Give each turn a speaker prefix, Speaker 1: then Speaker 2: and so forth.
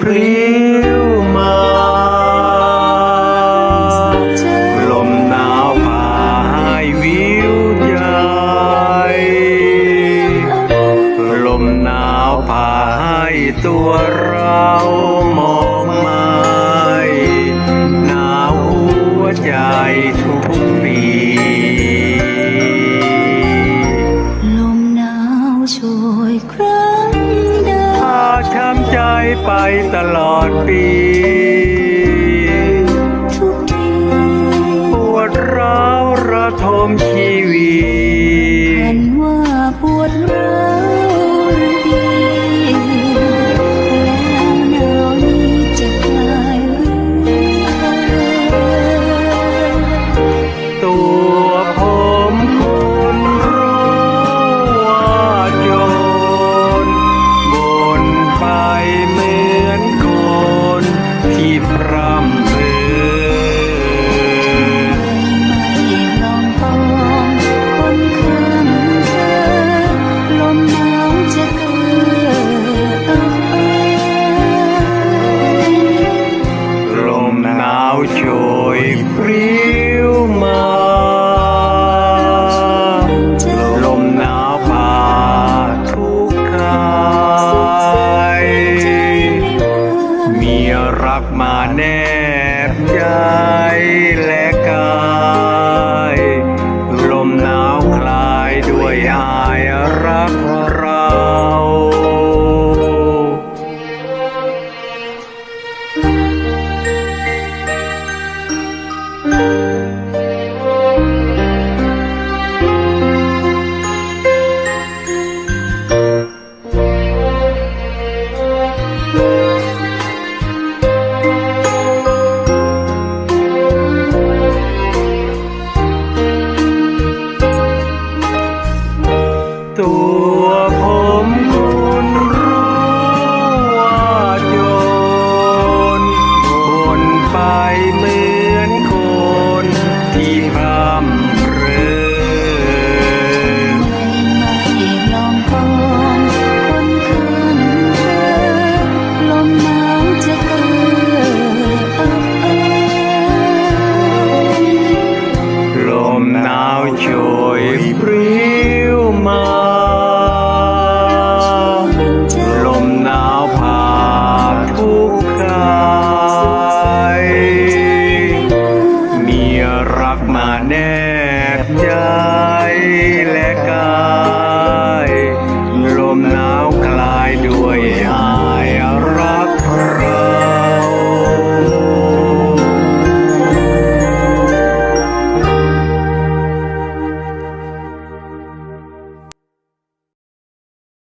Speaker 1: พริ้วมา ลมหนาวพาให้วิวใจ ลมหนาวพาให้ตัวเรามอง ไปตลอดปี Of my name. I